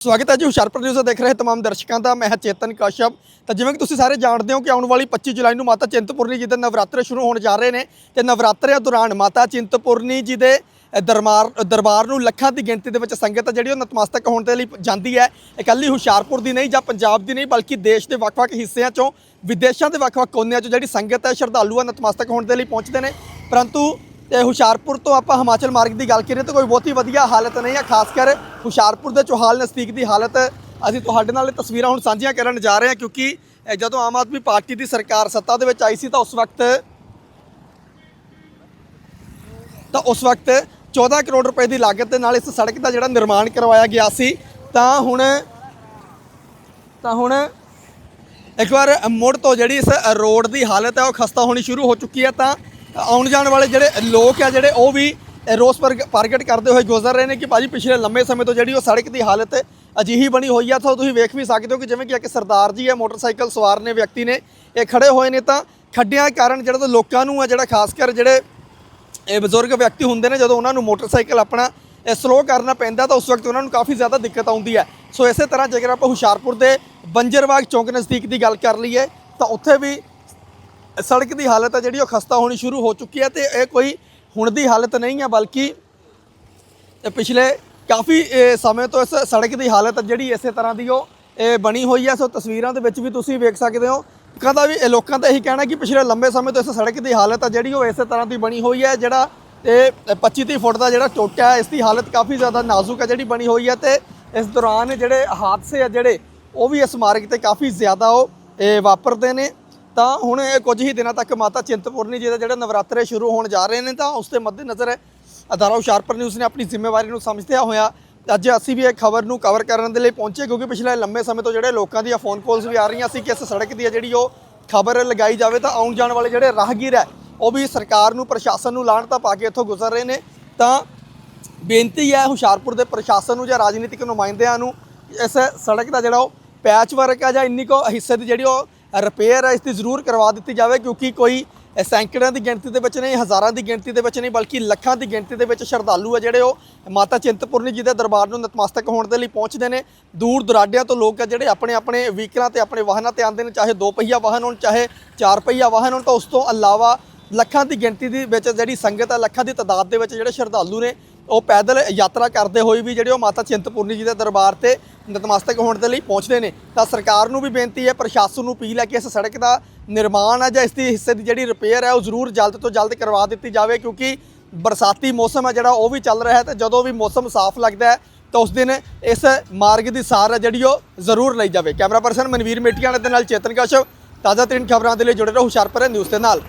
ਸਵਾਗਤ ਹੈ ਜੀ, ਹੁਸ਼ਿਆਰਪੁਰ ਨਿਊਜ਼ ਦੇਖ ਰਹੇ ਤਮਾਮ ਦਰਸ਼ਕਾਂ ਦਾ, ਮੈਂ ਚੇਤਨ ਕਸ਼ਪ ਤਾਂ ਜਿਵੇਂ ਕਿ ਤੁਸੀਂ ਸਾਰੇ ਜਾਣਦੇ ਹੋ ਕਿ ਆਉਣ ਵਾਲੀ 25 ਜੁਲਾਈ ਨੂੰ ਮਾਤਾ ਚਿੰਤਪੁਰਨੀ ਜੀ ਦੇ ਨਵਰਾਤਰੇ ਸ਼ੁਰੂ ਹੋਣ ਜਾ ਰਹੇ ਨੇ ਤੇ ਨਵਰਾਤਰਿਆਂ ਦੌਰਾਨ ਮਾਤਾ ਚਿੰਤਪੁਰਨੀ ਜੀ ਦੇ ਦਰਬਾਰ ਦਰਬਾਰ ਨੂੰ ਲੱਖਾਂ ਦੀ ਗਿਣਤੀ ਦੇ ਵਿੱਚ ਸੰਗਤ ਹੈ ਜਿਹੜੀ ਉਹ ਨਤਮਸਤਕ ਹੋਣ ਦੇ ਲਈ ਜਾਂਦੀ ਹੈ। ਇਕੱਲੀ ਹੁਸ਼ਿਆਰਪੁਰ ਦੀ ਨਹੀਂ ਜਾਂ ਪੰਜਾਬ ਦੀ ਨਹੀਂ, ਬਲਕਿ ਦੇਸ਼ ਦੇ ਵੱਖ-ਵੱਖ ਹਿੱਸਿਆਂ ਚੋਂ, ਵਿਦੇਸ਼ਾਂ ਦੇ ਵੱਖ-ਵੱਖ ਕੋਨਿਆਂ ਚੋਂ ਜਿਹੜੀ ਸੰਗਤ ਹੈ, ਸ਼ਰਧਾਲੂ ਆ, ਨਤਮਸਤਕ ਹੋਣ ਦੇ ਲਈ ਪਹੁੰਚਦੇ ਨੇ। ਪਰੰਤੂ ਤੇ ਹੁਸ਼ਿਆਰਪੁਰ ਤੋਂ ਆਪਾਂ ਹਿਮਾਚਲ ਮਾਰਗ ਦੀ ਗੱਲ ਕਰੀਏ ਤਾਂ ਕੋਈ ਬਹੁਤੀ ਵਧੀਆ ਹਾਲਤ ਨਹੀਂ ਹੈ ਖਾਸ ਕਰ ਹੁਸ਼ਿਆਰਪੁਰ ਦੇ ਚੋਹਾਲ ਨਜ਼ਦੀਕ ਦੀ ਹਾਲਤ ਅਸੀਂ ਤੁਹਾਡੇ ਨਾਲ ਇਹ ਤਸਵੀਰਾਂ ਹੁਣ ਸਾਂਝੀਆਂ ਕਰਨ ਜਾ ਰਹੇ ਹਾਂ ਕਿਉਂਕਿ ਜਦੋਂ ਆਮ ਆਦਮੀ ਪਾਰਟੀ ਦੀ ਸਰਕਾਰ ਸੱਤਾ ਦੇ ਵਿੱਚ ਆਈ ਸੀ ਤਾਂ ਉਸ ਵਕਤ ਤਾਂ ਉਸ ਵਕਤ 14 ਕਰੋੜ ਰੁਪਏ ਦੀ ਲਾਗਤ ਦੇ ਨਾਲ ਇਸ ਸੜਕ ਦਾ ਜਿਹੜਾ ਨਿਰਮਾਣ ਕਰਵਾਇਆ ਗਿਆ ਸੀ, ਤਾਂ ਹੁਣ ਤਾਂ ਹੁਣ ਇੱਕ ਵਾਰ ਮੁੜ ਤੋਂ ਜਿਹੜੀ ਇਸ ਰੋਡ ਦੀ ਹਾਲਤ ਹੈ ਉਹ ਖਸਤਾ ਹੋਣੀ ਸ਼ੁਰੂ ਹੋ ਚੁੱਕੀ ਹੈ ਤਾਂ ਆਉਣ ਜਾਣ ਵਾਲੇ ਜਿਹੜੇ ਲੋਕ ਆ ਜਿਹੜੇ ਉਹ ਵੀ ਰੋਸ ਪ੍ਰਗ- ਪ੍ਰਗਟ ਕਰਦੇ ਹੋਏ ਗੁਜ਼ਰ ਰਹੇ ਨੇ ਕਿ ਭਾਜੀ ਪਿਛਲੇ ਲੰਮੇ ਸਮੇਂ ਤੋਂ ਜਿਹੜੀ ਉਹ ਸੜਕ ਦੀ ਹਾਲਤ ਅਜਿਹੀ ਬਣੀ ਹੋਈ ਆ, ਤਾਂ ਤੁਸੀਂ ਵੇਖ ਵੀ ਸਕਦੇ ਹੋ ਕਿ ਜਿਵੇਂ ਕਿ ਇੱਕ ਸਰਦਾਰ ਜੀ ਹੈ ਮੋਟਰਸਾਈਕਲ ਸਵਾਰ ਨੇ ਵਿਅਕਤੀ ਨੇ, ਇਹ ਖੜੇ ਹੋਏ ਨੇ ਤਾਂ ਖੱਡਿਆਂ ਕਾਰਨ ਜਿਹੜਾ ਤਾਂ ਲੋਕਾਂ ਨੂੰ ਆ ਜਿਹੜਾ ਖਾਸ ਕਰ ਜਿਹੜੇ ਇਹ ਬਜ਼ੁਰਗ ਵਿਅਕਤੀ ਹੁੰਦੇ ਨੇ, ਜਦੋਂ ਉਹਨਾਂ ਨੂੰ ਮੋਟਰਸਾਈਕਲ ਆਪਣਾ ਸਲੋ ਕਰਨਾ ਪੈਂਦਾ ਤਾਂ ਉਸ ਵਕਤ ਉਹਨਾਂ ਨੂੰ ਕਾਫੀ ਜ਼ਿਆਦਾ ਦਿੱਕਤ ਆਉਂਦੀ ਹੈ ਸੋ ਇਸੇ ਤਰ੍ਹਾਂ ਜੇਕਰ ਆਪਾਂ ਹੁਸ਼ਿਆਰਪੁਰ ਦੇ ਬੰਜਰਵਾਗ ਚੌਂਕ ਨਜ਼ਦੀਕ ਦੀ ਗੱਲ ਕਰ ਲਈਏ, ਤਾਂ ਉੱਥੇ ਵੀ ਸੜਕ ਦੀ ਹਾਲਤ ਹੈ ਜਿਹੜੀ ਉਹ ਖਸਤਾ ਹੋਣੀ ਸ਼ੁਰੂ ਹੋ ਚੁੱਕੀ ਹੈ ਤੇ ਇਹ ਕੋਈ ਹੁਣ ਦੀ ਹਾਲਤ ਨਹੀਂ ਹੈ ਬਲਕਿ ਪਿਛਲੇ ਕਾਫੀ ਸਮੇਂ ਤੋਂ ਇਸ ਸੜਕ ਦੀ ਹਾਲਤ ਜਿਹੜੀ ਇਸੇ ਤਰ੍ਹਾਂ ਦੀ ਉਹ ਬਣੀ ਹੋਈ ਹੈ ਸੋ ਤਸਵੀਰਾਂ ਦੇ ਵਿੱਚ ਵੀ ਤੁਸੀਂ ਵੇਖ ਸਕਦੇ ਹੋ। ਕਦਾ ਵੀ ਲੋਕਾਂ ਦਾ ਇਹੀ ਕਹਿਣਾ ਕਿ ਪਿਛਲੇ ਲੰਬੇ ਸਮੇਂ ਤੋਂ ਇਸ ਸੜਕ ਦੀ ਹਾਲਤ ਹੈ ਜਿਹੜੀ ਉਹ ਇਸੇ ਤਰ੍ਹਾਂ ਦੀ ਬਣੀ ਹੋਈ ਹੈ ਜਿਹੜਾ ਇਹ 25 30 ਫੁੱਟ ਦਾ ਜਿਹੜਾ ਟੋਟਾ ਹੈ, ਇਸ ਦੀ ਹਾਲਤ ਕਾਫੀ ਜ਼ਿਆਦਾ ਨਾਜ਼ੁਕ ਹੈ ਜਿਹੜੀ ਬਣੀ ਹੋਈ ਹੈ ਤੇ ਇਸ ਦੌਰਾਨ ਜਿਹੜੇ ਹਾਦਸੇ ਆ ਜਿਹੜੇ, ਉਹ ਵੀ ਇਸ ਮਾਰਗ ਤੇ ਕਾਫੀ ਜ਼ਿਆਦਾ ਉਹ ਵਾਪਰਦੇ ਨੇ। ਤਾਂ ਹੁਣ ਇਹ ਕੁਝ ਹੀ ਦਿਨਾਂ ਤੱਕ ਮਾਤਾ ਚਿੰਤਪੁਰਨੀ ਜੀ ਦਾ ਜਿਹੜੇ ਨਵਰਾਤਰੇ ਸ਼ੁਰੂ ਹੋਣ ਜਾ ਰਹੇ ਨੇ ਤਾਂ ਉਸ ਦੇ ਮੱਦੇਨਜ਼ਰ ਅਦਾਰਾ ਹੁਸ਼ਿਆਰਪੁਰ ਨਿਊਜ਼ ਨੇ ਆਪਣੀ ਜ਼ਿੰਮੇਵਾਰੀ ਨੂੰ ਸਮਝਦਿਆਂ ਹੋਇਆ ਅੱਜ ਅਸੀਂ ਵੀ ਇਹ ਖਬਰ ਨੂੰ ਕਵਰ ਕਰਨ ਦੇ ਲਈ ਪਹੁੰਚੇ ਕਿਉਂਕਿ ਪਿਛਲੇ ਲੰਮੇ ਸਮੇਂ ਤੋਂ ਜਿਹੜੇ ਲੋਕਾਂ ਦੀਆਂ ਫੋਨ ਕਾਲਸ ਵੀ ਆ ਰਹੀਆਂ ਸੀ ਕਿ ਇਸ ਸੜਕ ਦੀ ਹੈ ਜਿਹੜੀ ਉਹ ਖਬਰ ਲਗਾਈ ਜਾਵੇ ਤਾਂ ਆਉਣ ਜਾਣ ਵਾਲੇ ਜਿਹੜੇ ਰਾਹਗੀਰ ਹੈ, ਉਹ ਵੀ ਸਰਕਾਰ ਨੂੰ, ਪ੍ਰਸ਼ਾਸਨ ਨੂੰ ਲਾਣ ਤਾਂ ਪਾ ਕੇ ਇੱਥੋਂ ਗੁਜ਼ਰ ਰਹੇ ਨੇ। ਤਾਂ ਬੇਨਤੀ ਹੈ ਹੁਸ਼ਿਆਰਪੁਰ ਦੇ ਪ੍ਰਸ਼ਾਸਨ ਨੂੰ ਜਾਂ ਰਾਜਨੀਤਿਕ ਨੁਮਾਇੰਦਿਆਂ ਨੂੰ ਇਸ ਸੜਕ ਦਾ ਜਿਹੜਾ ਉਹ ਪੈਚ ਵਰਕ ਹੈ ਜਾਂ ਇੰਨੀ ਕੋ ਹਿੱਸੇ ਦੀ ਜਿਹੜੀ ਉਹ ਰਿਪੇਅਰ ਹੈ ਇਸ ਦੀ ਜ਼ਰੂਰ ਕਰਵਾ ਦਿੱਤੀ ਜਾਵੇ ਕਿਉਂਕਿ ਕੋਈ ਇਹ ਸੈਂਕੜਿਆਂ ਦੀ ਗਿਣਤੀ ਦੇ ਵਿੱਚ ਨਹੀਂ, ਹਜ਼ਾਰਾਂ ਦੀ ਗਿਣਤੀ ਦੇ ਵਿੱਚ ਨਹੀਂ, ਬਲਕਿ ਲੱਖਾਂ ਦੀ ਗਿਣਤੀ ਦੇ ਵਿੱਚ ਸ਼ਰਧਾਲੂ ਆ ਜਿਹੜੇ ਉਹ ਮਾਤਾ ਚਿੰਤਪੁਰਨੀ ਜੀ ਦੇ ਦਰਬਾਰ ਨੂੰ ਨਤਮਸਤਕ ਹੋਣ ਦੇ ਲਈ ਪਹੁੰਚਦੇ ਨੇ। ਦੂਰ ਦੁਰਾਡਿਆਂ ਤੋਂ ਲੋਕ ਆ ਜਿਹੜੇ ਆਪਣੇ ਆਪਣੇ ਵਹੀਕਲਾਂ ਤੇ ਆਪਣੇ ਵਾਹਨਾਂ ਤੇ ਆਉਂਦੇ ਨੇ, ਚਾਹੇ ਦੋ ਪਹੀਆ ਵਾਹਨ ਹੋਣ, ਚਾਹੇ ਚਾਰ ਪਹੀਆ ਵਾਹਨ ਹੋਣ, ਤਾਂ ਉਸ ਤੋਂ ਇਲਾਵਾ ਲੱਖਾਂ ਦੀ ਗਿਣਤੀ ਦੇ ਵਿੱਚ ਜਿਹੜੀ ਸੰਗਤ ਹੈ ਲੱਖਾਂ ਦੀ ਤਾਦਾਦ ਦੇ ਵਿੱਚ ਜਿਹੜੇ ਸ਼ਰਧਾਲੂ ਨੇ ਉਹ ਪੈਦਲ ਯਾਤਰਾ ਕਰਦੇ ਹੋਏ ਵੀ ਜਿਹੜੇ ਉਹ ਮਾਤਾ ਚਿੰਤਪੁਰਨੀ ਜੀ ਦੇ ਦਰਬਾਰ ਤੇ ਨਤਮਸਤਕ ਹੋਣ ਦੇ ਲਈ ਪਹੁੰਚਦੇ ਨੇ, ਤਾਂ ਸਰਕਾਰ ਨੂੰ ਵੀ ਬੇਨਤੀ ਹੈ, ਪ੍ਰਸ਼ਾਸਨ ਨੂੰ ਅਪੀਲ ਹੈ ਕਿ ਇਸ ਸੜਕ ਦਾ ਨਿਰਮਾਣ ਹੈ ਜਾਂ ਇਸ ਦੀ ਹਿੱਸੇ ਦੀ ਜਿਹੜੀ ਰਿਪੇਅਰ ਹੈ, ਉਹ ਜ਼ਰੂਰ ਜਲਦ ਤੋਂ ਜਲਦ ਕਰਵਾ ਦਿੱਤੀ ਜਾਵੇ, ਕਿਉਂਕਿ ਬਰਸਾਤੀ ਮੌਸਮ ਹੈ ਜਿਹੜਾ, ਉਹ ਵੀ ਚੱਲ ਰਿਹਾ ਹੈ ਤੇ ਜਦੋਂ ਵੀ ਮੌਸਮ ਸਾਫ਼ ਲੱਗਦਾ ਹੈ, ਤਾਂ ਉਸ ਦਿਨ ਇਸ ਮਾਰਗ ਦੀ ਸਾਰ ਹੈ ਜਿਹੜੀ ਉਹ ਜ਼ਰੂਰ ਲਈ ਜਾਵੇ। ਕੈਮਰਾ ਪਰਸਨ ਮਨਵੀਰ ਮੇਟੀਆਣਾ ਦੇ ਨਾਲ ਚੇਤਨ ਕਸ਼ਪ ਤਾਜ਼ਾ ਤਰੀਨ ਖਬਰਾਂ ਦੇ ਲਈ ਜੁੜੇ ਰਹੋ ਹੁਸ਼ਿਆਰਪੁਰ ਨਿਊਜ਼ ਦੇ ਨਾਲ।